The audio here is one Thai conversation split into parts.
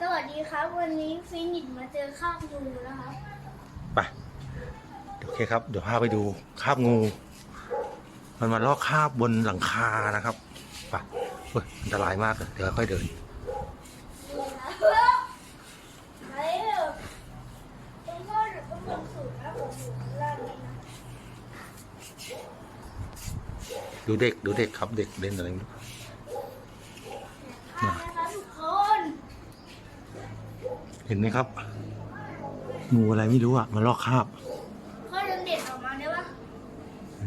สวัสดีครับ วันนี้ฟินิชมาเจอข้าวงูนะครับไปโอเคครับ เดี๋ยวพาไปดูคราบงู มันมาลอกคราบบนหลังคานะครับไปเฮ้ยอันตรายมากเลยเดี๋ยวค่อยๆเดินเฮ้ยคุณพ่อหรือต้องลงสูตรนะผมอยู่ข้างล่างนี่นะดูเด็กดูเด็กครับเด็กเล่นอะไรไม่รู้ ค่ะนะคะทุกคน เห็นไหมครับ งูอะไรไม่รู้อะมาลอกคราบพ่อดึงเด็ดออกมาได้ปะ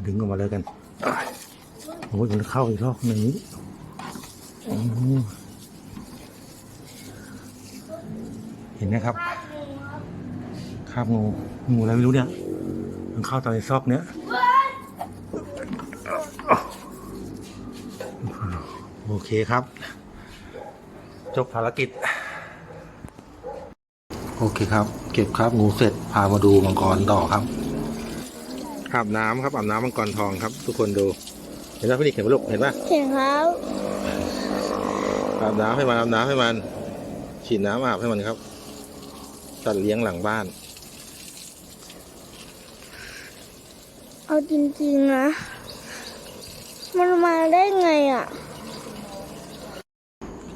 ดึงออกมาเลยกันโอ้ยมันเข้าอีกรอบหนึ่งนี้อืมเห็นไหมครับข้าวงูครับคราบงูงูอะไรไม่รู้เนี่ย มันเข้าตอนในซอกเนี้ยเว้ยโอเคครับ จบภารกิจ โอเคครับ เก็บคราบงูเสร็จพามาดูมังกรต่อครับอาบน้ำครับอาบน้ำมังกรทองครับ ทุกคนดูเห็นไหมพี่นิกเห็นไหมลูกเห็นไหมเห็นครับอาบน้ำให้มันอาบน้ำให้มันฉีดน้ำอาบให้มันครับสัตว์เลี้ยงหลังบ้าน เอาจริงๆนะ มันมาได้ไงอะ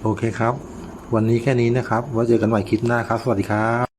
โอเคครับ วันนี้แค่นี้นะครับไว้เจอกันใหม่คลิปหน้าครับ สวัสดีครับ